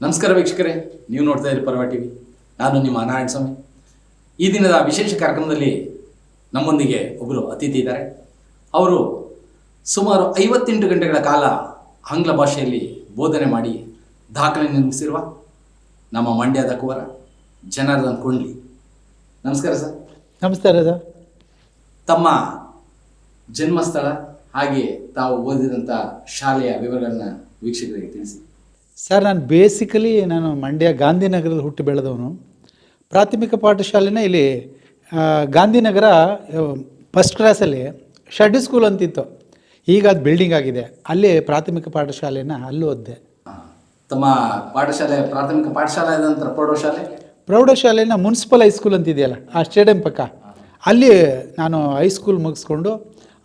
ನಮಸ್ಕಾರ ವೀಕ್ಷಕರೇ ನೀವು ನೋಡ್ತಾ ಇದ್ದೀರಿ ಪರ್ವ ಟಿವಿ. ನಾನು ನಿಮ್ಮ ನಾರಾಯಣ ಸ್ವಾಮಿ. ಈ ದಿನದ ವಿಶೇಷ ಕಾರ್ಯಕ್ರಮದಲ್ಲಿ ನಮ್ಮೊಂದಿಗೆ ಒಬ್ಬರು ಅತಿಥಿ ಇದ್ದಾರೆ. ಅವರು ಸುಮಾರು ಐವತ್ತೆಂಟು ಗಂಟೆಗಳ ಕಾಲ ಆಂಗ್ಲ ಭಾಷೆಯಲ್ಲಿ ಬೋಧನೆ ಮಾಡಿ ದಾಖಲೆ ನಿರ್ಮಿಸಿರುವ ನಮ್ಮ ಮಂಡ್ಯದ ಕುವರ ಜನಾರ್ದನ್ ಕೊಂಡ್ಲಿ. ನಮಸ್ಕಾರ ಸರ್. ನಮಸ್ಕಾರ ಸರ್. ತಮ್ಮ ಜನ್ಮಸ್ಥಳ ಹಾಗೆ ತಾವು ಓದಿದಂಥ ಶಾಲೆಯ ವಿವರಗಳನ್ನು ವೀಕ್ಷಕರಿಗೆ ತಿಳಿಸಿ. ಸರ್ ನಾನು ಬೇಸಿಕಲಿ ನಾನು ಮಂಡ್ಯ ಗಾಂಧಿನಗರದಲ್ಲಿ ಹುಟ್ಟಿ ಬೆಳೆದವನು. ಪ್ರಾಥಮಿಕ ಪಾಠಶಾಲೆನೇ ಇಲ್ಲಿ ಗಾಂಧಿನಗರ ಫಸ್ಟ್ ಕ್ಲಾಸಲ್ಲಿ ಶೆಡ್ ಸ್ಕೂಲ್ ಅಂತಿತ್ತು. ಈಗ ಅದು ಬಿಲ್ಡಿಂಗ್ ಆಗಿದೆ. ಅಲ್ಲಿ ಪ್ರಾಥಮಿಕ ಪಾಠಶಾಲೆನ ಅಲ್ಲಿ ಓದಿದೆ ತಮ್ಮ ಪಾಠಶಾಲೆ ಪ್ರಾಥಮಿಕ ಪಾಠಶಾಲೆ ನಂತರ ಪ್ರೌಢಶಾಲೆ ಪ್ರೌಢಶಾಲೆನ ಮುನ್ಸಿಪಲ್ ಹೈಸ್ಕೂಲ್ ಅಂತಿದೆಯಲ್ಲ ಆ ಸ್ಟೇಡಿಯಂ ಪಕ್ಕ. ಅಲ್ಲಿ ನಾನು ಹೈಸ್ಕೂಲ್ ಮುಗಿಸ್ಕೊಂಡು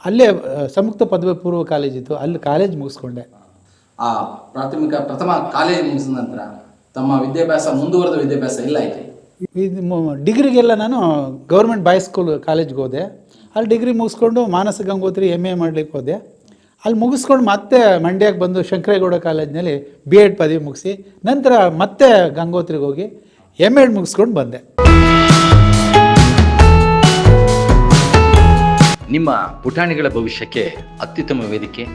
ಅಲ್ಲೇ ಸಂಯುಕ್ತ ಪದವಿ ಪೂರ್ವ ಕಾಲೇಜಿತ್ತು ಅಲ್ಲಿ ಕಾಲೇಜ್ ಮುಗಿಸ್ಕೊಂಡೆ. ಆ ಪ್ರಾಥಮಿಕ ಪ್ರಥಮ ಕಾಲೇಜು ಮುಗಿಸಿದ ನಂತರ ತಮ್ಮ ವಿದ್ಯಾಭ್ಯಾಸ ಮುಂದುವರೆದ ವಿದ್ಯಾಭ್ಯಾಸ ಇಲ್ಲ ಆಯ್ತು. ಡಿಗ್ರಿಗೆಲ್ಲ ನಾನು ಗೌರ್ಮೆಂಟ್ ಬಾಯ್ ಸ್ಕೂಲ್ ಕಾಲೇಜ್ಗೆ ಹೋದೆ. ಅಲ್ಲಿ ಡಿಗ್ರಿ ಮುಗಿಸ್ಕೊಂಡು ಮಾನಸ ಗಂಗೋತ್ರಿ ಎಂ ಎ ಮಾಡ್ಲಿಕ್ಕೆ ಹೋದೆ. ಅಲ್ಲಿ ಮುಗಿಸ್ಕೊಂಡು ಮತ್ತೆ ಮಂಡ್ಯಕ್ಕೆ ಬಂದು ಶಂಕರೇಗೌಡ ಕಾಲೇಜ್ನಲ್ಲಿ ಬಿ ಎಡ್ ಪದವಿ ಮುಗಿಸಿ ನಂತರ ಮತ್ತೆ ಗಂಗೋತ್ರಿಗೆ ಹೋಗಿ ಎಂ ಎಡ್ ಮುಗಿಸ್ಕೊಂಡು ಬಂದೆ. ನಿಮ್ಮ ಪುಟಾಣಿಗಳ ಭವಿಷ್ಯಕ್ಕೆ ಅತ್ಯುತ್ತಮ ವೇದಿಕೆ.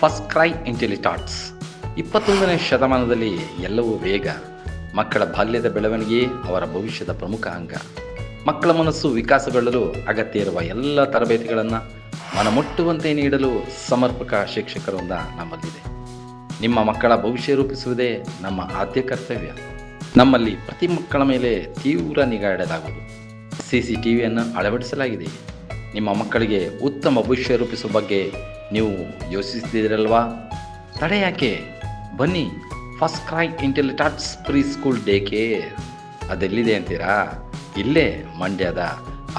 ಫಸ್ಟ್ ಕ್ರೈ ಇಂಟೆಲಿಟಾಟ್ಸ್ ಇಪ್ಪತ್ತೊಂದನೇ ಶತಮಾನದಲ್ಲಿ ಎಲ್ಲವೂ ವೇಗ, ಮಕ್ಕಳ ಬಾಲ್ಯದ ಬೆಳವಣಿಗೆ, ಅವರ ಭವಿಷ್ಯದ ಪ್ರಮುಖ ಅಂಗ. ಮಕ್ಕಳ ಮನಸ್ಸು ವಿಕಾಸಗೊಳ್ಳಲು ಅಗತ್ಯ ಇರುವ ಎಲ್ಲ ತರಬೇತಿಗಳನ್ನು ಮನಮುಟ್ಟುವಂತೆ ನೀಡಲು ಸಮರ್ಪಕ ಶಿಕ್ಷಕರೊಂದ ನಮ್ಮಲ್ಲಿದೆ. ನಿಮ್ಮ ಮಕ್ಕಳ ಭವಿಷ್ಯ ರೂಪಿಸುವುದೇ ನಮ್ಮ ಆದ್ಯ ಕರ್ತವ್ಯ. ನಮ್ಮಲ್ಲಿ ಪ್ರತಿ ಮಕ್ಕಳ ಮೇಲೆ ತೀವ್ರ ನಿಗಾ ಇಡಲಾಗುವುದು. ಸಿ ಸಿ ಟಿ ವಿಯನ್ನು ಅಳವಡಿಸಲಾಗಿದೆ. ನಿಮ್ಮ ಮಕ್ಕಳಿಗೆ ಉತ್ತಮ ಭವಿಷ್ಯ ರೂಪಿಸುವ ಬಗ್ಗೆ ನೀವು ಯೋಚಿಸ್ತಿದ್ದೀರಲ್ವಾ ತಡೆ ಯಾಕೆ? ಬನ್ನಿ FirstCry Intellitots preschool day care ಅದೆಲ್ಲಿದೆ ಅಂತೀರಾ? ಇಲ್ಲೇ ಮಂಡ್ಯದ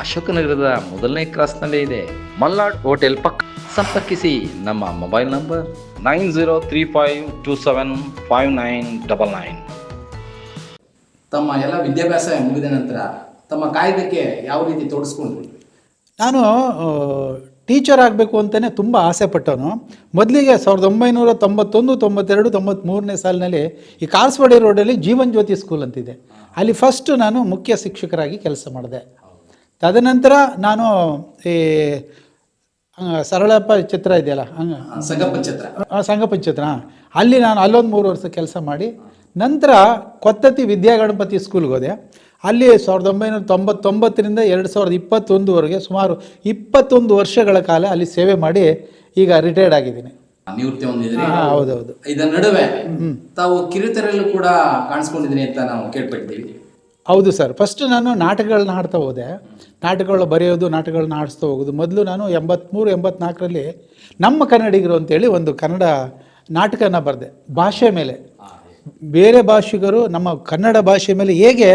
ಅಶೋಕನಗರದ ಮೊದಲನೇ ಕ್ರಾಸ್ನಲ್ಲೇ ಇದೆ. ಮಲ್ನಾಡ್ ಹೋಟೆಲ್ ಪಕ್ಕ. ಸಂಪರ್ಕಿಸಿ ನಮ್ಮ mobile number nine zero three five two seven five nine double nine. ತಮ್ಮ ಎಲ್ಲ ವಿದ್ಯಾಭ್ಯಾಸ ಮುಗಿದ ನಂತರ ತಮ್ಮ ಕಾಯ್ದಕ್ಕೆ ಯಾವ ರೀತಿ ತೋರಿಸ್ಕೊಂಡು ನಾನು ಟೀಚರ್ ಆಗಬೇಕು ಅಂತಲೇ ತುಂಬ ಆಸೆ ಪಟ್ಟವನು. ಮೊದಲಿಗೆ ಸಾವಿರದ ಒಂಬೈನೂರ ತೊಂಬತ್ತೊಂದು ತೊಂಬತ್ತೆರಡು ತೊಂಬತ್ತ್ಮೂರನೇ ಸಾಲಿನಲ್ಲಿ ಈ ಕಾಲ್ಸ್ವಾಡಿ ರೋಡಲ್ಲಿ ಜೀವನ್ ಜ್ಯೋತಿ ಸ್ಕೂಲ್ ಅಂತಿದೆ. ಅಲ್ಲಿ ಫಸ್ಟು ನಾನು ಮುಖ್ಯ ಶಿಕ್ಷಕರಾಗಿ ಕೆಲಸ ಮಾಡಿದೆ. ತದನಂತರ ನಾನು ಈ ಸರಳಪ್ಪ ಚಿತ್ರ ಇದೆಯಲ್ಲ ಹಂಗ? ಸಂಗಪ್ಪ ಚಿತ್ರ. ಅಲ್ಲಿ ನಾನು ಅಲ್ಲೊಂದು ಮೂರು ವರ್ಷ ಕೆಲಸ ಮಾಡಿ ನಂತರ ಕೊತ್ತತಿ ವಿದ್ಯಾಗಣಪತಿ ಸ್ಕೂಲ್ಗೆ ಹೋದೆ. ಅಲ್ಲಿ ಸಾವಿರದ ಒಂಬೈನೂರ ತೊಂಬತ್ತೊಂಬತ್ತರಿಂದ ಎರಡು ಸಾವಿರದ ಇಪ್ಪತ್ತೊಂದುವರೆಗೆ ಸುಮಾರು ಇಪ್ಪತ್ತೊಂದು ವರ್ಷಗಳ ಕಾಲ ಅಲ್ಲಿ ಸೇವೆ ಮಾಡಿ ಈಗ ರಿಟೈರ್ಡ್ ಆಗಿದ್ದೀನಿ. ನಿವೃತ್ತಿ ಹೊಂದಿದ್ರಿ ಹಾಂ ಹೌದೌದು. ಇದರ ನಡುವೆ ತಾವು ಕಿರುತೆರೆಯಲ್ಲೂ ಕೂಡ ಕಾಣಿಸ್ಕೊಂಡಿದ್ದೀನಿ ಅಂತ ನಾವು ಕೇಳ್ಪಟ್ಟಿದ್ದೀವಿ. ಹೌದು ಸರ್. ಫಸ್ಟ್ ನಾನು ನಾಟಕಗಳನ್ನ ಹಾಡ್ತಾ ಹೋದೆ. ನಾಟಕಗಳು ಬರೆಯೋದು ನಾಟಕಗಳನ್ನ ಆಡಿಸ್ತಾ ಹೋಗೋದು. ಮೊದಲು ನಾನು ಎಂಬತ್ತ್ಮೂರು ಎಂಬತ್ನಾಲ್ಕರಲ್ಲಿ ನಮ್ಮ ಕನ್ನಡಿಗರು ಅಂತೇಳಿ ಒಂದು ಕನ್ನಡ ನಾಟಕನ ಬರೆದೆ. ಭಾಷೆ ಮೇಲೆ. ಬೇರೆ ಭಾಷಿಗರು ನಮ್ಮ ಕನ್ನಡ ಭಾಷೆ ಮೇಲೆ ಹೇಗೆ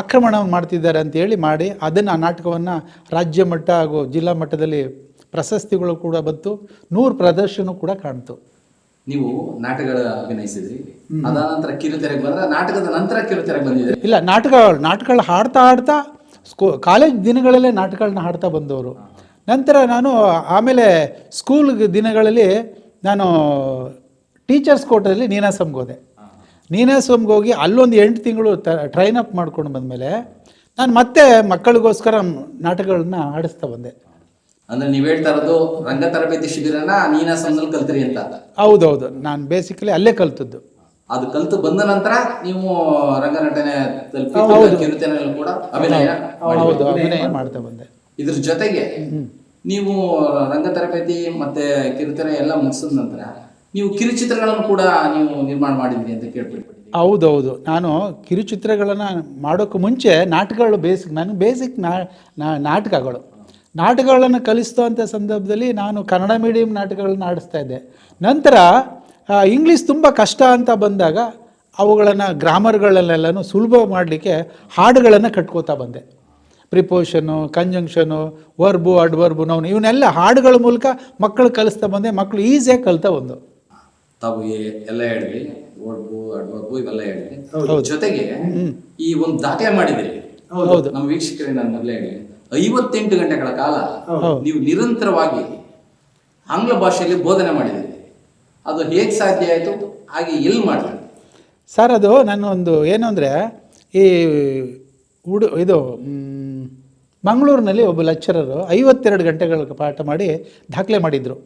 ಆಕ್ರಮಣವನ್ನು ಮಾಡ್ತಿದ್ದಾರೆ ಅಂತೇಳಿ ಮಾಡಿ ಅದನ್ನು ಆ ನಾಟಕವನ್ನು ರಾಜ್ಯ ಮಟ್ಟ ಹಾಗೂ ಜಿಲ್ಲಾ ಮಟ್ಟದಲ್ಲಿ ಪ್ರಶಸ್ತಿಗಳು ಕೂಡ ಬಂತು ನೂರು ಪ್ರದರ್ಶನ ಕೂಡ ಕಾಣ್ತು. ನೀವು ನಾಟಕಗಳ ಅಭಿನಯಿಸಿದ್ರಿ. ಅದಾದ ನಂತರ ಕಿರುತೆರೆಗೆ ಬಂದ್ರೆ ನಾಟಕದ ನಂತರ ಕಿರುತೆರೆಗೆ ಬಂದಿದೆ ಇಲ್ಲ ನಾಟಕ ನಾಟಕಗಳು ಹಾಡ್ತಾ ಹಾಡ್ತಾ ಸ್ಕೂ ಕಾಲೇಜ್ ದಿನಗಳಲ್ಲೇ ನಾಟಕಗಳನ್ನ ಹಾಡ್ತಾ ಬಂದವರು. ನಂತರ ನಾನು ಆಮೇಲೆ ಸ್ಕೂಲ್ ದಿನಗಳಲ್ಲಿ ನಾನು ಟೀಚರ್ಸ್ ಕೋಟದಲ್ಲಿ ನೀನಾಸಮ್ಗೆ ಹೋದೆ. ನೀನಾಸಮ್ಗೆ ಹೋಗಿ ಅಲ್ಲೊಂದು ಎಂಟು ತಿಂಗಳು ಟ್ರೈನ್ ಅಪ್ ಮಾಡ್ಕೊಂಡು ಬಂದಮೇಲೆ ನಾನು ಮತ್ತೆ ಮಕ್ಕಳಿಗೋಸ್ಕರ ನಾಟಕಗಳನ್ನ ಆಡಿಸ್ತಾ ಬಂದೆ. ಅಂದ್ರೆ ನೀವು ಹೇಳ್ತಾ ಇರೋದು ರಂಗ ತರಬೇತಿ ಶಿಬಿರನ ನೀನಾಸಂದಲ್ಲಿ ಕಲ್ತ್ರಿ ಅಂತ. ಹೌದೌದು ನಾನು ಬೇಸಿಕಲಿ ಅಲ್ಲೇ ಕಲ್ತದ್ದು. ಅದು ಕಲ್ತು ಬಂದ ನಂತರ ನೀವು ರಂಗನಟನೆ ತಲುಪಿ ಕಿರುತೆರೆಯಲ್ಲೂ ಕೂಡ ಅಭಿನಯ ಹೌದು ಅಭಿನಯ ಮಾಡ್ತಾ ಬಂದೆ. ಇದ್ರ ಜೊತೆಗೆ ನೀವು ರಂಗ ತರಬೇತಿ ಮತ್ತೆ ಕಿರುತೆರೆ ಎಲ್ಲ ಮುಗಿಸಿದ ನಂತರ ನೀವು ಕಿರುಚಿತ್ರಗಳನ್ನು ಕೂಡ ನೀವು ನಿರ್ಮಾಣ ಮಾಡಿದ್ರಿ ಅಂತ ಕೇಳ್ಬಿಟ್ಟು ಹೌದೌದು. ನಾನು ಕಿರುಚಿತ್ರಗಳನ್ನು ಮಾಡೋಕ್ಕೆ ಮುಂಚೆ ನಾಟಕಗಳು ಬೇಸಿಕ್, ನನಗೆ ಬೇಸಿಕ್ ನಾ ನಾಟಕಗಳು. ನಾಟಕಗಳನ್ನು ಕಲಿಸ್ತಂಥ ಸಂದರ್ಭದಲ್ಲಿ ನಾನು ಕನ್ನಡ ಮೀಡಿಯಂ ನಾಟಕಗಳನ್ನ ಆಡಿಸ್ತಾ ಇದ್ದೆ. ನಂತರ ಇಂಗ್ಲೀಷ್ ತುಂಬ ಕಷ್ಟ ಅಂತ ಬಂದಾಗ ಅವುಗಳನ್ನು ಗ್ರಾಮರ್ಗಳಲ್ಲೆಲ್ಲನೂ ಸುಲಭ ಮಾಡಲಿಕ್ಕೆ ಹಾಡುಗಳನ್ನು ಕಟ್ಕೋತಾ ಬಂದೆ. ಪ್ರಿಪೋಷನು ಕಂಜಂಕ್ಷನು ವರ್ಬು ಅಡ್ವರ್ಬು ನಾವು ಇವನ್ನೆಲ್ಲ ಹಾಡುಗಳ ಮೂಲಕ ಮಕ್ಕಳು ಕಲಿಸ್ತಾ ಬಂದೆ. ಮಕ್ಕಳು ಈಸಿಯಾಗಿ ಕಲಿತಾ ಬಂದು ತಾವು ಎಲ್ಲ ಹೇಳಿದ್ರಿ ಓಡ್ಬು ಅಡ್ವರ್ಬು ಇವೆಲ್ಲ ಹೇಳಿದ್ರಿ ಜೊತೆಗೆ ಈ ಒಂದು ದಾಖಲೆ ಮಾಡಿದ್ರಿ ಹೌದು. ನಮ್ಮ ವೀಕ್ಷಕರಿಗೆ ನಾನು ಮೊದಲೇ ಹೇಳಿ ಐವತ್ತೆಂಟು ಗಂಟೆಗಳ ಕಾಲ ನೀವು ನಿರಂತರವಾಗಿ ಆಂಗ್ಲ ಭಾಷೆಯಲ್ಲಿ ಬೋಧನೆ ಮಾಡಿದ್ರಿ ಅದು ಹೇಗೆ ಸಾಧ್ಯ ಆಯಿತು? ಹಾಗೆ ಎಲ್ಲಿ ಮಾಡಿದ್ರಿ ಸರ್ ಅದು ನಾನು ಒಂದು ಏನು ಅಂದರೆ ಈ ಉಡು ಇದು ಮಂಗಳೂರಿನಲ್ಲಿ ಒಬ್ಬ ಲೆಕ್ಚರರು ಐವತ್ತೆರಡು ಗಂಟೆಗಳ ಪಾಠ ಮಾಡಿ ದಾಖಲೆ ಮಾಡಿದರು.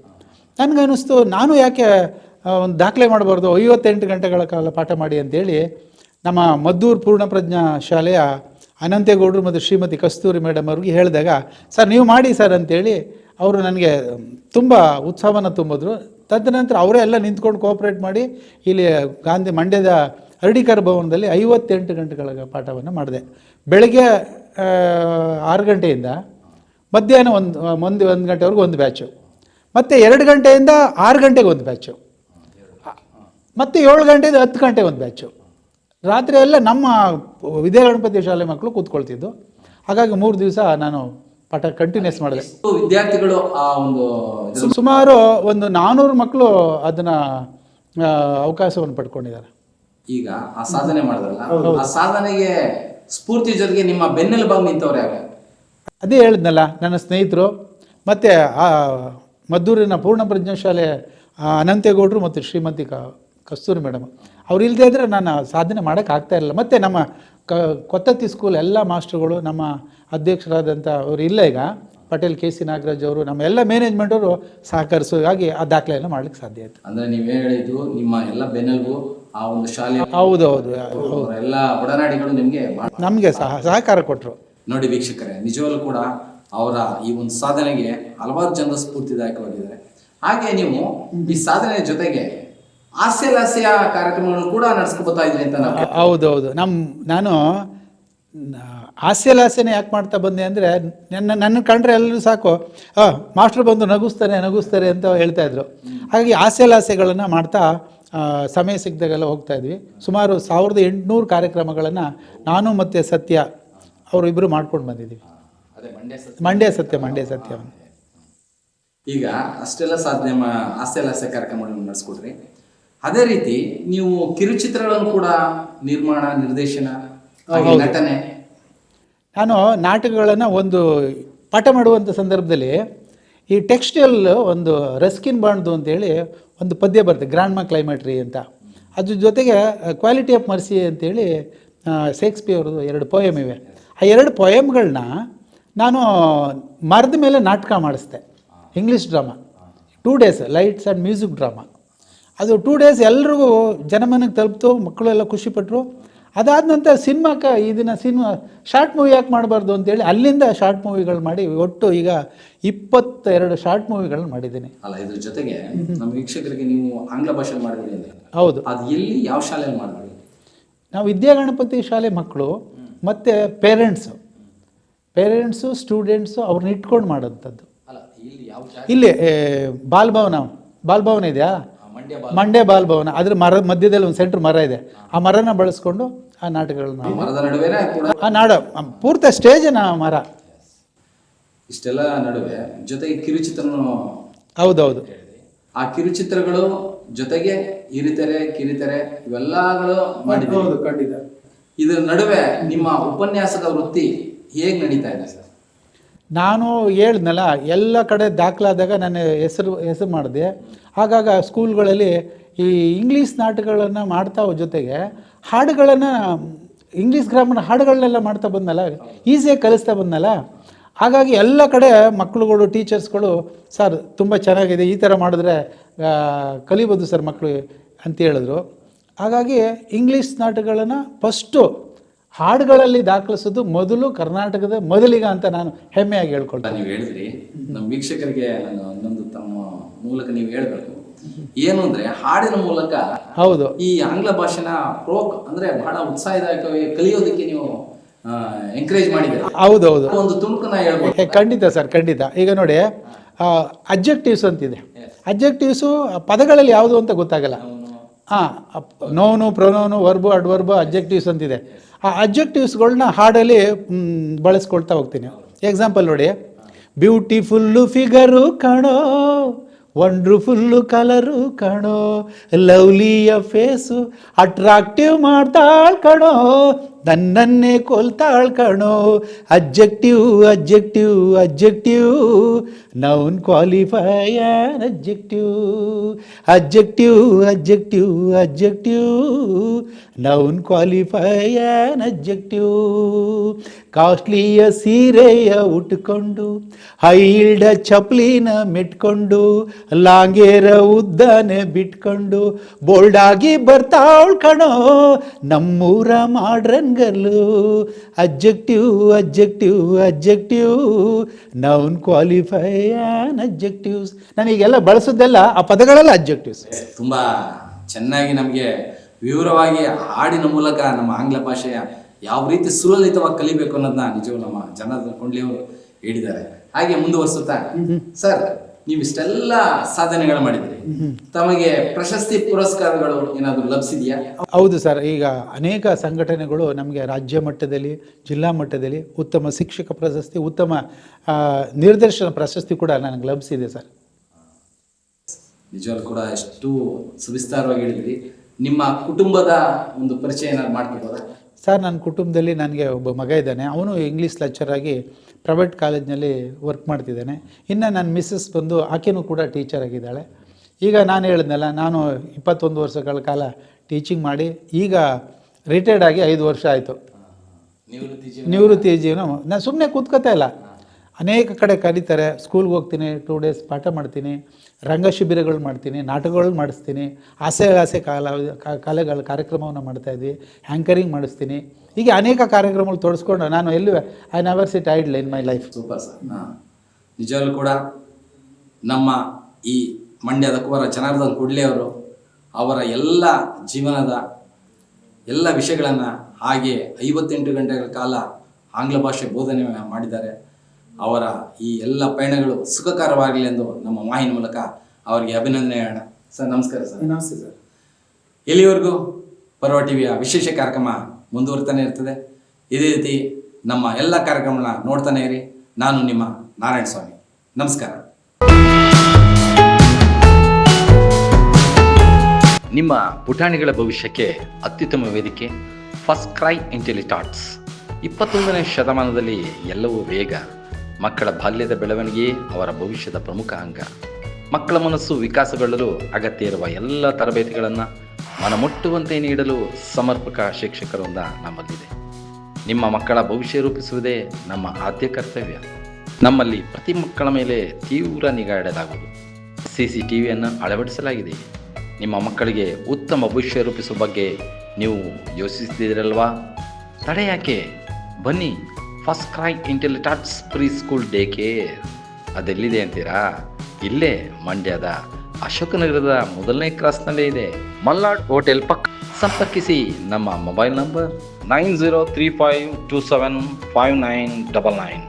ನನಗನ್ನಿಸ್ತು, ನಾನು ಯಾಕೆ ಒಂದು ದಾಖಲೆ ಮಾಡಬಾರ್ದು? ಐವತ್ತೆಂಟು ಗಂಟೆಗಳ ಕಾಲ ಪಾಠ ಮಾಡಿ ಅಂತೇಳಿ ನಮ್ಮ ಮದ್ದೂರು ಪೂರ್ಣಪ್ರಜ್ಞಾ ಶಾಲೆಯ ಅನಂತೇಗೌಡರು ಮತ್ತು ಶ್ರೀಮತಿ ಕಸ್ತೂರಿ ಮೇಡಮ್ ಅವ್ರಿಗೆ ಹೇಳಿದಾಗ, ಸರ್, ನೀವು ಮಾಡಿ ಸರ್ ಅಂತೇಳಿ ಅವರು ನನಗೆ ತುಂಬ ಉತ್ಸಾಹವನ್ನು ತುಂಬಿದ್ರು. ತದನಂತರ ಅವರೇ ಎಲ್ಲ ನಿಂತ್ಕೊಂಡು ಕೋಆಪ್ರೇಟ್ ಮಾಡಿ ಇಲ್ಲಿ ಗಾಂಧಿ ಮಂಡ್ಯದ ಅರಡಿಕರ್ ಭವನದಲ್ಲಿ ಐವತ್ತೆಂಟು ಗಂಟೆಗಳ ಪಾಠವನ್ನು ಮಾಡಿದೆ. ಬೆಳಗ್ಗೆ ಆರು ಗಂಟೆಯಿಂದ ಮಧ್ಯಾಹ್ನ ಒಂದು ಒಂದು ಒಂದು ಗಂಟೆವರೆಗೂ ಒಂದು ಬ್ಯಾಚು ಮತ್ತು ಎರಡು ಗಂಟೆಯಿಂದ ಆರು ಗಂಟೆಗೆ ಒಂದು ಬ್ಯಾಚು ಮತ್ತೆ ಏಳು ಗಂಟೆಯಿಂದ ಹತ್ತು ಗಂಟೆಗೆ ಒಂದು ಬ್ಯಾಚು ರಾತ್ರಿ ಎಲ್ಲ ನಮ್ಮ ವಿದ್ಯಾ ಗಣಪತಿ ಶಾಲೆ ಮಕ್ಕಳು ಕೂತ್ಕೊಳ್ತಿದ್ದು. ಹಾಗಾಗಿ ಮೂರು ದಿವಸ ನಾನು ಪಾಠ ಕಂಟಿನ್ಯೂಸ್ ಮಾಡಿದೆ. ವಿದ್ಯಾರ್ಥಿಗಳು ಆ ಒಂದು ಸುಮಾರು ಒಂದು ನಾನ್ನೂರು ಮಕ್ಕಳು ಅದನ್ನ ಅವಕಾಶವನ್ನು ಪಡ್ಕೊಂಡಿದ್ದಾರೆ. ಈಗ ಆ ಸಾಧನೆ ಮಾಡಿದ್ರಲ್ಲ ಆ ಸಾಧನೆಗೆ ಸ್ಫೂರ್ತಿ ಜೊತೆಗೆ ನಿಮ್ಮ ಬೆನ್ನೆಲುಬಾಗಿ ನಿಂತವ್ರು ಯಾರು? ಅದೇ ಹೇಳಿದ್ನಲ್ಲ ನನ್ನ ಸ್ನೇಹಿತರು ಮತ್ತೆ ಆ ಮದ್ದೂರಿನ ಪೂರ್ಣಪ್ರಜ್ಞಾ ಶಾಲೆ ಆ ಅನಂತೇಗೌಡರು ಮತ್ತು ಶ್ರೀಮತಿ ಕ ಕಸ್ತೂರಿ ಮೇಡಮ್. ಅವ್ರು ಇಲ್ಲದೇ ಇದ್ದರೆ ನಾನು ಸಾಧನೆ ಮಾಡೋಕೆ ಆಗ್ತಾ ಇರಲಿಲ್ಲ. ಮತ್ತು ನಮ್ಮ ಕ ಕೊತ್ತತ್ತಿ ಸ್ಕೂಲ್ ಎಲ್ಲ ಮಾಸ್ಟ್ರುಗಳು ನಮ್ಮ ಅಧ್ಯಕ್ಷರಾದಂಥ ಅವರು ಇಲ್ಲ ಈಗ. ಪಟೇಲ್ ಕೆ ಸಿ ನಾಗರಾಜ್ ಅವರು ನಮ್ಮ ಎಲ್ಲ ಮ್ಯಾನೇಜ್ಮೆಂಟವರು ಸಹಕರಿಸೋ ಹಾಗೆ ಆ ದಾಖಲೆಯನ್ನು ಮಾಡ್ಲಿಕ್ಕೆ ಸಾಧ್ಯ ಆಯಿತು. ಅಂದರೆ ನೀವೇ ಹೇಳಿದ್ದು ನಿಮ್ಮ ಎಲ್ಲ ಬೆನ್ನೆಲುಬು ಆ ಒಂದು ಶಾಲೆ ಹೌದು ಹೌದು ಎಲ್ಲ ಒಡನಾಡಿಗಳು ನಿಮಗೆ ನಮಗೆ ಸಹ ಸಹಕಾರ ಕೊಟ್ಟರು ನೋಡಿ ವೀಕ್ಷಕರೇ ನಿಜವಲ್ಲೂ ಕೂಡ ಅವರ ಈ ಒಂದು ಸಾಧನೆಗೆ ಹಲವಾರು ಜನರು ಸ್ಫೂರ್ತಿದಾಯಕವಾಗಿದ್ದಾರೆ ಹಾಗೆ ನೀವು ಈ ಸಾಧನೆ ಜೊತೆಗೆ ಹಾಸ್ಯ ಲಾಸ್ಯ ಕಾರ್ಯಕ್ರಮಗಳನ್ನು ಕೂಡ ನಡೆಸ್ಕೊಬೋತಾ ಇದ್ದೀನಿ ಅಂತ ನಾವು ಹೌದು ಹೌದು ನಮ್ಮ ನಾನು ಹಾಸ್ಯ ಯಾಕೆ ಮಾಡ್ತಾ ಬಂದೆ ಅಂದರೆ, ನನ್ನ ನನ್ನ ಕಂಡ್ರೆ ಎಲ್ಲರೂ ಸಾಕು ಮಾಸ್ಟ್ರು ಬಂದು ನಗಿಸ್ತಾರೆ, ನಗುಸ್ತಾರೆ ಅಂತ ಹೇಳ್ತಾ ಇದ್ರು. ಹಾಗಾಗಿ ಹಾಸ್ಯಲಾಸ್ಯಗಳನ್ನು ಮಾಡ್ತಾ ಸಮಯ ಸಿಕ್ಕಿದಾಗೆಲ್ಲ ಹೋಗ್ತಾ ಇದ್ವಿ. ಸುಮಾರು ಸಾವಿರದ ಎಂಟುನೂರು ಕಾರ್ಯಕ್ರಮಗಳನ್ನು ನಾನು ಮತ್ತು ಸತ್ಯ ಅವರಿಬ್ಬರು ಮಾಡ್ಕೊಂಡು ಬಂದಿದ್ದೀವಿ. ಮಂಡ್ಯ ಸತ್ಯ. ಮಂಡ್ಯ ಸತ್ಯ ಈಗ ಅಷ್ಟೆಲ್ಲ ಸಾಧನೆ ಮಾ ಹಾಸ್ಯ ಲಾಸ್ಯ ಕಾರ್ಯಕ್ರಮಗಳನ್ನು ನಡೆಸ್ಕೊಡ್ರಿ. ಅದೇ ರೀತಿ ನೀವು ಕಿರುಚಿತ್ರಗಳನ್ನು ಕೂಡ ನಿರ್ಮಾಣ ನಿರ್ದೇಶನ ಹಾಗೆ ನಟನೆ. ನಾನು ನಾಟಕಗಳನ್ನು ಒಂದು ಪಾಠ ಮಾಡುವಂಥ ಸಂದರ್ಭದಲ್ಲಿ ಈ ಟೆಕ್ಸ್ಟೈಲ್ ಒಂದು ರಸ್ಕಿನ್ ಬಾಣ್ದು ಅಂತೇಳಿ ಒಂದು ಪದ್ಯ ಬರುತ್ತೆ ಗ್ರ್ಯಾಂಡ್ಮಾ ಕ್ಲೈಮೇಟ್ರಿ ಅಂತ. ಅದ್ರ ಜೊತೆಗೆ ಕ್ವಾಲಿಟಿ ಆಫ್ ಮರ್ಸಿ ಅಂತೇಳಿ ಶೇಕ್ಸ್ಪಿಯವ್ರದ್ದು ಎರಡು ಪೋಯಮ್ ಇವೆ. ಆ ಎರಡು ಪೋಯಮ್ಗಳನ್ನ ನಾನು ಮರದ ಮೇಲೆ ನಾಟಕ ಮಾಡಿಸ್ದೆ. English drama two days lights and music drama ಅದು ಟೂ ಡೇಸ್ ಎಲ್ರಿಗೂ ಜನಮನಕ್ಕೆ ತಲುಪ್ತು ಮಕ್ಕಳೆಲ್ಲ ಖುಷಿಪಟ್ಟರು ಅದಾದ ನಂತರ ಸಿನಿಮಾಕ್ಕೆ ಇದನ್ನು ಸಿನಿಮಾ ಶಾರ್ಟ್ ಮೂವಿ ಯಾಕೆ ಮಾಡಬಾರ್ದು ಅಂತೇಳಿ ಅಲ್ಲಿಂದ ಶಾರ್ಟ್ ಮೂವಿಗಳು ಮಾಡಿ ಒಟ್ಟು ಈಗ ಇಪ್ಪತ್ತೆರಡು ಶಾರ್ಟ್ ಮೂವಿಗಳನ್ನ ಮಾಡಿದ್ದೀನಿ. ಅಲ್ಲ ಇದ್ರ ಜೊತೆಗೆ ನಮ್ಮ ವೀಕ್ಷಕರಿಗೆ ನೀವು ಆಂಗ್ಲ ಭಾಷೆ ಮಾಡಿದ್ರಿ ಹೌದು. ಅದು ಎಲ್ಲಿ ಯಾವ ಶಾಲೆಯಲ್ಲಿ ಮಾಡಿದ್ರಿ ನಾವು ವಿದ್ಯಾಗಣಪತಿ ಶಾಲೆ ಮಕ್ಕಳು ಮತ್ತು ಪೇರೆಂಟ್ಸು ಪೇರೆಂಟ್ಸು ಸ್ಟೂಡೆಂಟ್ಸು ಅವ್ರನ್ನ ಇಟ್ಕೊಂಡು ಮಾಡೋಂಥದ್ದು ಅಲ್ಲ ಇಲ್ಲಿ ಯಾವ ಜಾಗ? ಇಲ್ಲಿ ಏ, ಬಾಲ್ಭವನ ಬಾಲ್ಭವನ ಇದೆಯಾ? ಮಂಡ್ಯ ಬಾಲ್ಭವನ ಅದ್ರ ಮರ ಮಧ್ಯದಲ್ಲಿ ಒಂದು ಸೆಂಟ್ರ್ ಮರ ಇದೆ. ಆ ಮರನ ಬಳಸ್ಕೊಂಡು ಆ ನಾಟಕಗಳನ್ನ ಮರದ ನಡುವೆನೇ ಕೂಡ ಆ ನಾಡ ಪೂರ್ತಿ ಆ ಮರ. ಇಷ್ಟೆಲ್ಲ ನಡುವೆ ಜೊತೆಗೆ ಕಿರುಚಿತ್ರ ಹೌದೌದು. ಆ ಕಿರುಚಿತ್ರಗಳು ಜೊತೆಗೆ ಹಿರಿತೆರೆ ಕಿರಿತೆರೆ ಇವೆಲ್ಲಗಳು ಮಾಡಿದ್ದೀವಿ. ಖಂಡಿತ. ಇದರ ನಡುವೆ ನಿಮ್ಮ ಉಪನ್ಯಾಸದ ವೃತ್ತಿ ಹೇಗೆ ನಡೀತಾ ಇದೆ ಸರ್? ನಾನು ಹೇಳ್ದ್ನಲ್ಲ, ಎಲ್ಲ ಕಡೆ ದಾಖಲಾದಾಗ ನನ್ನ ಹೆಸರು ಹೆಸರು ಮಾಡಿದೆ. ಆಗಾಗ ಸ್ಕೂಲ್ಗಳಲ್ಲಿ ಈ ಇಂಗ್ಲೀಷ್ ನಾಟಕಗಳನ್ನು ಮಾಡ್ತಾ ಜೊತೆಗೆ ಹಾಡುಗಳನ್ನು, ಇಂಗ್ಲೀಷ್ ಗ್ರಾಮರ್ ಹಾಡುಗಳನ್ನೆಲ್ಲ ಮಾಡ್ತಾ ಬಂದಲ್ಲ ಈಸಿಯಾಗಿ ಕಲಿಸ್ತಾ ಬಂದಲ್ಲ ಹಾಗಾಗಿ ಎಲ್ಲ ಕಡೆ ಮಕ್ಕಳುಗಳು ಟೀಚರ್ಸ್ಗಳು, ಸರ್, ತುಂಬ ಚೆನ್ನಾಗಿದೆ, ಈ ಥರ ಮಾಡಿದ್ರೆ ಕಲಿಬೋದು ಸರ್ ಮಕ್ಕಳು ಅಂತ ಹೇಳಿದ್ರು. ಹಾಗಾಗಿ ಇಂಗ್ಲೀಷ್ ನಾಟಕಗಳನ್ನು ಫಸ್ಟು ಹಾಡುಗಳಲ್ಲಿ ದಾಖಲಿಸೋದು ಮೊದಲು ಕರ್ನಾಟಕದ ಮೊದಲಿಗ ಅಂತ ನಾನು ಹೆಮ್ಮೆಯಾಗಿ ಹೇಳ್ಕೊಳ್ತೇನೆ ನೀವು ಹೇಳಿದ್ರಿ ನಮ್ಮ ವೀಕ್ಷಕರಿಗೆ ನಾನು ಇನ್ನೊಂದು ತಮ್ಮ ಮೂಲಕ ನೀವು ಹೇಳಬೇಕು. ಏನು ಅಂದ್ರೆ ಹಾಡಿನ ಮೂಲಕ ಹೌದು. ಈ ಆಂಗ್ಲ ಭಾಷೆನ ಪ್ರೋಕ್ ಅಂದ್ರೆ ಬಹಳ ಉತ್ಸಾಹದಾಯಕವಾಗಿ ಕಲಿಯೋದಕ್ಕೆ ನೀವು ಎಂಕರೇಜ್ ಮಾಡಿದ್ದೀರಾ? ಹೌದು ಹೌದು ಒಂದು ತುಣುಕನ್ನ ಹೇಳ್ಬೋದು. ಖಂಡಿತ ಸರ್ ಖಂಡಿತ. ಈಗ ನೋಡಿ ಅಬ್ಜೆಕ್ಟಿವ್ಸ್ ಅಂತಿದೆ. ಅಬ್ಜೆಕ್ಟಿವ್ಸು ಪದಗಳಲ್ಲಿ ಯಾವುದು ಅಂತ ಗೊತ್ತಾಗಲ್ಲ. ಹಾಂ ನೋನು, ಪ್ರೊನೋನು, ವರ್ಬು, ಅಡ್ವರ್ಬು ಅಬ್ಜೆಕ್ಟಿವ್ಸ್ ಅಂತಿದೆ. ಆ ಅಬ್ಜೆಕ್ಟಿವ್ಸ್ಗಳನ್ನ ಹಾಡಲ್ಲಿ ಬಳಸ್ಕೊಳ್ತಾ ಹೋಗ್ತೀನಿ. ಎಕ್ಸಾಂಪಲ್ ನೋಡಿ. ಬ್ಯೂಟಿಫುಲ್ಲು ಫಿಗರು ಕಣೋ ವಂಡ್ರ್ಫುಲ್ಲು ಕಲರು ಕಣೋ ಲವ್ಲಿಯ ಫೇಸು ಅಟ್ರಾಕ್ಟಿವ್ ಮಾಡ್ತಾಳ್ ಕಣೋ ನನ್ನನ್ನೇ ಕೊಲ್ತಾಳ್ ಕಣೋ objective objective objective noun qualifier objective objective objective objective noun qualifier objective ಕಾಸ್ಟ್ಲಿಯ ಸೀರೆಯ ಉಟ್ಕೊಂಡು, ಹೈಲ್ಡ ಚಪ್ಲಿನ ಮೆಟ್ಕೊಂಡು, ಲಾಂಗೇರ ಉದ್ದನೆ ಬಿಟ್ಕೊಂಡು, ಬೋಲ್ಡಾಗಿ ಬರ್ತಾಳ್ ಕಣೋ ನಮ್ಮೂರ modern girl objective objective objective noun qualifier objectives ನಾನೀಗೆಲ್ಲ ಬಳಸೋದೆಲ್ಲ ಆ ಪದಗಳೆಲ್ಲ ಅಬ್ಜೆಕ್ಟಿವ್ಸ್ ತುಂಬ ಚೆನ್ನಾಗಿ ನಮಗೆ ವಿವರವಾಗಿ ಹಾಡಿನ ಮೂಲಕ ನಮ್ಮ ಆಂಗ್ಲ ಭಾಷೆಯ ಯಾವ ರೀತಿ ಸುಲಲಿತವಾಗಿ ಕಲಿಬೇಕು ಅನ್ನೋದನ್ನ ನಿಜವೂ ನಮ್ಮ ಜನಾರ್ದನ್ ಕೊಂಡ್ಲಿಯವರು ಹೇಳಿದ್ದಾರೆ. ಹಾಗೆ ಮುಂದುವರಿಸುತ್ತಾ? ಸರ್ ನೀವು ಇಷ್ಟೆಲ್ಲ ಸಾಧನೆಗಳು ಮಾಡಿದ್ರಿ. ತಮಗೆ ಪ್ರಶಸ್ತಿ ಪುರಸ್ಕಾರಗಳು ಏನಾದರೂ ಲಭಿಸಿದೆಯಾ? ಹೌದು ಸರ್ ಈಗ ಅನೇಕ ಸಂಘಟನೆಗಳು ನಮಗೆ ರಾಜ್ಯ ಮಟ್ಟದಲ್ಲಿ ಜಿಲ್ಲಾ ಮಟ್ಟದಲ್ಲಿ ಉತ್ತಮ ಶಿಕ್ಷಕ ಪ್ರಶಸ್ತಿ ಉತ್ತಮ ನಿರ್ದೇಶನ ಪ್ರಶಸ್ತಿ ಕೂಡ ನನಗೆ ಲಭಿಸಿದೆ ಸರ್. ನಿಜವಾಗ್ಲೂ ಕೂಡ ಎಷ್ಟು ಸವಿಸ್ತಾರವಾಗಿ ಹೇಳಿದ್ರಿ. ನಿಮ್ಮ ಕುಟುಂಬದ ಒಂದು ಪರಿಚಯ ಏನಾದ್ರು ಮಾಡ್ಕೊಬೋದಾ ಸರ್ ನನ್ನ ಕುಟುಂಬದಲ್ಲಿ ನನಗೆ ಒಬ್ಬ ಮಗ ಇದ್ದಾನೆ. ಅವನು ಇಂಗ್ಲೀಷ್ ಲೆಕ್ಚರಾಗಿ ಪ್ರೈವೇಟ್ ಕಾಲೇಜ್ನಲ್ಲಿ ವರ್ಕ್ ಮಾಡ್ತಿದ್ದಾನೆ. ಇನ್ನು ನನ್ನ ಮಿಸ್ಸಸ್ ಬಂದು ಆಕೆನೂ ಕೂಡ ಟೀಚರ್ ಆಗಿದ್ದಾಳೆ. ಈಗ ನಾನು ಹೇಳಿದ್ನಲ್ಲ ನಾನು ಇಪ್ಪತ್ತೊಂದು ವರ್ಷಗಳ ಕಾಲ ಟೀಚಿಂಗ್ ಮಾಡಿ ಈಗ ರಿಟೈರ್ಡ್ ಆಗಿ ಐದು ವರ್ಷ ಆಯಿತು. ನಿವೃತ್ತಿ ಜೀವನ ನಿವೃತ್ತಿ ಜೀವನ ನಾನು ಸುಮ್ಮನೆ ಕೂತ್ಕೋತಾ ಇಲ್ಲ. ಅನೇಕ ಕಡೆ ಕರೀತಾರೆ ಸ್ಕೂಲ್ಗೆ ಹೋಗ್ತೀನಿ ಟೂ ಡೇಸ್ ಪಾಠ ಮಾಡ್ತೀನಿ, ರಂಗ ಶಿಬಿರಗಳು ಮಾಡ್ತೀನಿ, ನಾಟಕಗಳು ಮಾಡಿಸ್ತೀನಿ, ಆಸೆ ಆಸೆ ಕಾಲ ಕಾಲಗಳ ಕಾರ್ಯಕ್ರಮವನ್ನು ಮಾಡ್ತಾಯಿದ್ವಿ ಹ್ಯಾಂಕರಿಂಗ್ ಮಾಡಿಸ್ತೀನಿ. ಹೀಗೆ ಅನೇಕ ಕಾರ್ಯಕ್ರಮಗಳು ತೊಡಸ್ಕೊಂಡು ನಾನು ಎಲ್ಲೂ I never sit idle in my life super sir. ಹಾಂ ನಿಜವಾಗ್ಲೂ ಕೂಡ ನಮ್ಮ ಈ ಮಂಡ್ಯದ ಕುವರ ಜನಾರ್ದನ್ ಕುಡ್ಲೆ ಅವರು ಅವರ ಎಲ್ಲ ಜೀವನದ ಎಲ್ಲ ವಿಷಯಗಳನ್ನು ಹಾಗೆ ಐವತ್ತೆಂಟು ಗಂಟೆಗಳ ಕಾಲ ಆಂಗ್ಲ ಭಾಷೆ ಬೋಧನೆ ಮಾಡಿದ್ದಾರೆ. ಅವರ ಈ ಎಲ್ಲ ಪಯಣಗಳು ಸುಖಕರವಾಗಲಿ ಎಂದು ನಮ್ಮ ಮಾಹಿನಿ ಮೂಲಕ ಅವರಿಗೆ ಅಭಿನಂದನೆ ಹೇಳೋಣ. ಸರ್ ನಮಸ್ಕಾರ ಸರ್. ನಮಸ್ತೆ ಸರ್. ಇಲ್ಲಿವರೆಗೂ ಪರ್ವ ಟಿವಿಯ ವಿಶೇಷ ಕಾರ್ಯಕ್ರಮ ಮುಂದುವರ್ತಾನೆ ಇರ್ತದೆ? ಇದೇ ರೀತಿ ನಮ್ಮ ಎಲ್ಲ ಕಾರ್ಯಕ್ರಮಗಳನ್ನ ನೋಡ್ತಾನೆ ಇರಿ. ನಾನು ನಿಮ್ಮ ನಾರಾಯಣ ಸ್ವಾಮಿ ನಮಸ್ಕಾರ. ನಿಮ್ಮ ಪುಟಾಣಿಗಳ ಭವಿಷ್ಯಕ್ಕೆ ಅತ್ಯುತ್ತಮ ವೇದಿಕೆ ಫಸ್ಟ್ ಕ್ರೈ ಇಂಟೆಲಿಟಾಟ್ಸ್ ಇಪ್ಪತ್ತೊಂದನೇ ಶತಮಾನದಲ್ಲಿ ಎಲ್ಲವೂ ವೇಗ ಮಕ್ಕಳ ಬಾಲ್ಯದ ಬೆಳವಣಿಗೆ, ಅವರ ಭವಿಷ್ಯದ ಪ್ರಮುಖ ಅಂಗ. ಮಕ್ಕಳ ಮನಸ್ಸು ವಿಕಾಸಗೊಳ್ಳಲು ಅಗತ್ಯ ಇರುವ ಎಲ್ಲ ತರಬೇತಿಗಳನ್ನು ಮನಮುಟ್ಟುವಂತೆ ನೀಡಲು ಸಮರ್ಪಕ ಶಿಕ್ಷಕರಿಂದ ನಮ್ಮಲ್ಲಿದೆ. ನಿಮ್ಮ ಮಕ್ಕಳ ಭವಿಷ್ಯ ರೂಪಿಸುವುದೇ ನಮ್ಮ ಆದ್ಯ ಕರ್ತವ್ಯ. ನಮ್ಮಲ್ಲಿ ಪ್ರತಿ ಮಕ್ಕಳ ಮೇಲೆ ತೀವ್ರ ನಿಗಾ ಇಡಲಾಗುವುದು. ಸಿ ಸಿ ಟಿ ಅಳವಡಿಸಲಾಗಿದೆ. ನಿಮ್ಮ ಮಕ್ಕಳಿಗೆ ಉತ್ತಮ ಭವಿಷ್ಯ ರೂಪಿಸುವ ಬಗ್ಗೆ ನೀವು ಯೋಚಿಸುತ್ತಿದ್ದೀರಲ್ವಾ ತಡೆಯಾಕೆ ಬನ್ನಿ FirstCry Intellitots preschool day care ಅದೆಲ್ಲಿದೆ ಅಂತೀರಾ? ಇಲ್ಲೇ, ಮಂಡ್ಯದ ಅಶೋಕನಗರದ ಮೊದಲನೇ ಕ್ರಾಸ್ನಲ್ಲೇ ಇದೆ. ಮಲ್ನಾಡ್ ಹೋಟೆಲ್ ಪಕ್ಕ. ಸಂಪರ್ಕಿಸಿ ನಮ್ಮ mobile number nine zero three five two seven five nine double nine.